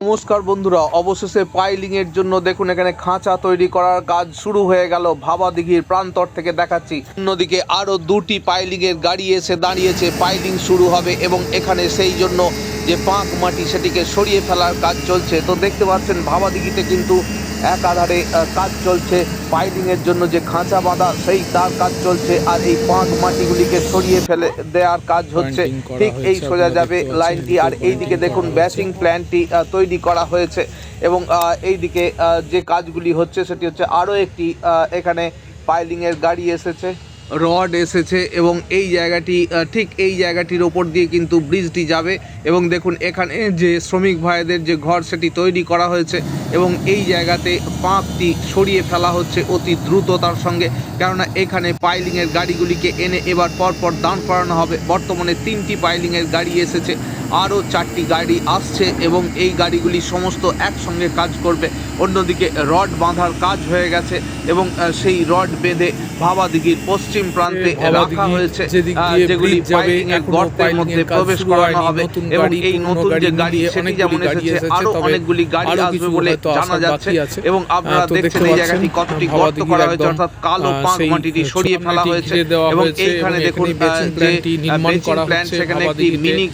নমস্কার বন্ধুরা, অবশেষে পাইলিং এর জন্য দেখুন এখানে খাঁচা তৈরি করার কাজ শুরু হয়ে গেল। ভাবা দিঘির প্রান্তর থেকে দেখাচ্ছি। অন্যদিকে আরও দুটি পাইলিং এর গাড়ি এসে দাঁড়িয়েছে। পাইলিং শুরু হবে এবং এখানে সেই জন্য যে পাঁক মাটি সেটিকে সরিয়ে ফেলার কাজ চলছে। তো দেখতে পাচ্ছেন ভাবা দিঘিতে কিন্তু একাধারে আধারে কাজ চলছে। পাইলিংয়ের জন্য যে খাঁচা বাঁধা সেই তার কাজ চলছে। আর এই পাঁক মাটিগুলিকে সরিয়ে ফেলে দেওয়ার কাজ হচ্ছে। ঠিক এই সোজা যাবে লাইনটি। আর এইদিকে দেখুন ব্যাসিং ব্যাটিং প্ল্যানটি তৈরি করা হয়েছে। এবং এইদিকে যে কাজগুলি হচ্ছে সেটি হচ্ছে আরও একটি এখানে পাইলিংয়ের গাড়ি এসেছে। রড এসেছে এবং এই জায়গাটি ঠিক এই জায়গাটির ওপর দিয়ে কিন্তু ব্রিজটি যাবে এবং দেখুন এখানে যে শ্রমিক ভাইদের যে ঘর সেটি তৈরি করা হয়েছে এবং এই জায়গাতে পাঁকটি সরিয়ে ফেলা হচ্ছে অতি দ্রুততার সঙ্গে। কেননা এখানে পাইলিংয়ের গাড়িগুলিকে এনে এবার পরপর দাঁড় করানো হবে। বর্তমানে তিনটি পাইলিংয়ের গাড়ি এসেছে। আরও চারটি গাড়ি আসছে এবং এই গাড়িগুলি সমস্ত একসঙ্গে কাজ করবে অন্যদিকে রড বাঁধার কাজ হয়ে গেছে এবং সেই রড বেঁধে ভাবাদিঘির পশ্চিম প্রান্তে এই রাখা হয়েছে যেগুলি গর্তের মধ্যে প্রবেশ করানো হবে এবং এই নতুন যে গাড়ি সেটি যেমন এসেছে আরও অনেকগুলি গাড়ি আসবে বলে জানা যাচ্ছে। এবং আপনারা দেখছেন এই জায়গাটি কতটি গর্ত করা হয়েছে অর্থাৎ কালো পাঁক মাটিটি সরিয়ে ফেলা হয়েছে এবং এইখানে দেখুন যে প্ল্যান্ট সেখানে একটি মিনি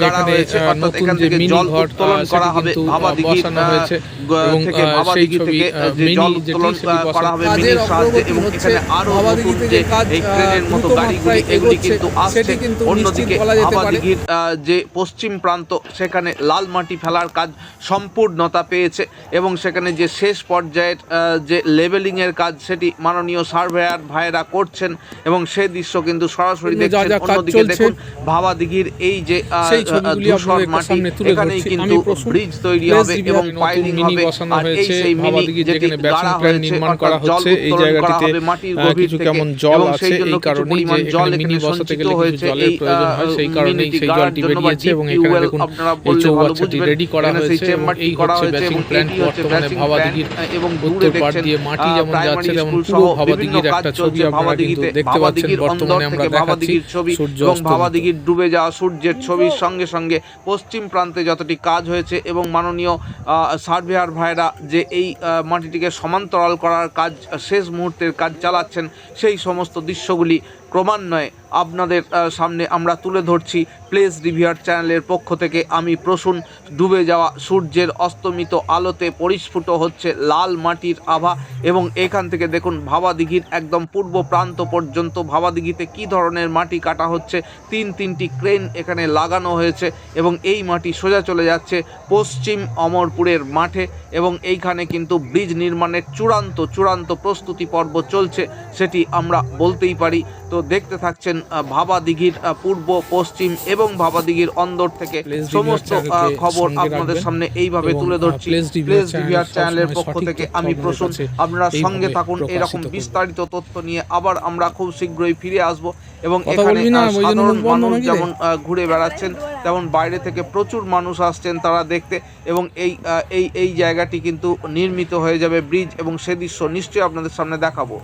গাড়া হয়েছে অর্থাৎ এখান যে থেকে জল উত্তোলন করা হবে কিন্তু, আহ, ভাবাদিঘির বসানো আহ, হয়েছে গ- এবং, থেকে আহ, সেই থেকে আহ, আহ, যে জল উত্তোলন করা হবে মিনির সাহায্যে এবং এখানে আরও নতুন যে এই আহ, মতো গাড়িগুলি এগুলি কিন্তু আসছে। অন্যদিকে নিশ্চিত বলা যেতে পারে। ভাবাদিঘির আহ, যে পশ্চিম প্রান্ত সেখানে লাল মাটি ফেলার কাজ সম্পূর্ণতা পেয়েছে এবং সেখানে যে শেষ পর্যায়ের আহ, যে লেভেলিং এর কাজ সেটি মাননীয় সার্ভেয়ার ভাইয়েরা করছেন এবং সে দৃশ্য কিন্তু সরাসরি দেখছেন। অন্যদিকে দেখুন ভাবা দিঘির এই যে ধূসর মাটি এখানেই কিন্তু ব্রিজ তৈরি হবে এবং পাইলিং হবে আর এই সেই মিনি যেটি হয়েছে নির্মাণ অর্থাৎ করা জল এই উত্তোলন করা জায়গাটিতে, হবে মাটির গভীর থেকে জল এবং আছে, সেই জন্য কিছু পরিমাণ জল এখানে সঞ্চিত হয়েছে এই প্রয়োজন সেই কারণেই মিনিটি গাড়ার জন্য বা আপনারা বললে ভালো বুঝবেন। রেডি করা এখানে সেই হয়েছে চেম্বারটি করা হয়েছে এবং প্ল্যান্ট এটি হচ্ছে প্ল্যান্ট এবং দূরে দেখছেন দিয়ে মাটি যেমন প্রাইমারি স্কুল সহ বিভিন্ন একটা কাজ ছবি চলছে ভাবাদিঘিতে। দেখতে পাচ্ছেন ভাবাদিঘির বর্তমানে অন্দর আমরা থেকে ভাবাদিঘির ছবি এবং। ভাবাদিঘির ডুবে যাওয়া সূর্যের ছবির সঙ্গে সঙ্গে পশ্চিম প্রান্তে যতটি কাজ হয়েছে এবং মাননীয় সার্ভেয়ার ভাইরা যে এই মাটিটিকে সমান্তরাল করার কাজ, শেষ মুহূর্তের কাজ চালাচ্ছেন, সেই সমস্ত দৃশ্যগুলি ক্রমান্বয়ে আপনাদের সামনে আমরা তুলে ধরছি প্লেস রিভিয়ার চ্যানেলের পক্ষ থেকে আমি প্রসূন। ডুবে যাওয়া সূর্যের অস্তমিত আলোতে পরিস্ফুট হচ্ছে লাল মাটির আভা এবং এখান থেকে দেখুন ভাবাদিঘির একদম পূর্ব প্রান্ত পর্যন্ত ভাবাদিঘিতে কী ধরনের মাটি কাটা হচ্ছে। তিন তিনটি ক্রেন এখানে লাগানো হয়েছে এবং এই মাটি সোজা চলে যাচ্ছে পশ্চিম অমরপুরের মাঠে এবং এইখানে কিন্তু ব্রিজ নির্মাণের চূড়ান্ত চূড়ান্ত প্রস্তুতি পর্ব চলছে, সেটি আমরা বলতেই পারি। তো দেখতে থাকছেন ভাবা দিঘির পূর্ব পশ্চিম এবং ভাবা দিঘির অন্দর থেকে সমস্ত খবর আপনাদের সামনে এইভাবে তুলে ধরছি। প্লেস রিভিয়ার চ্যানেলের পক্ষ থেকে আমি প্রসূন। আপনারা সঙ্গে থাকুন এরকম। বিস্তারিত তথ্য নিয়ে আবার আমরা খুব শীঘ্রই ফিরে আসব এবং এখানে সাধারণ মানুষ যেমন ঘুরে বেড়াচ্ছেন তেমন বাইরে থেকে প্রচুর মানুষ আসছেন তারা দেখতে এবং এই এই এই জায়গাটি কিন্তু নির্মিত হয়ে যাবে ব্রিজ এবং সে দৃশ্য নিশ্চয়ই আপনাদের সামনে দেখাবো।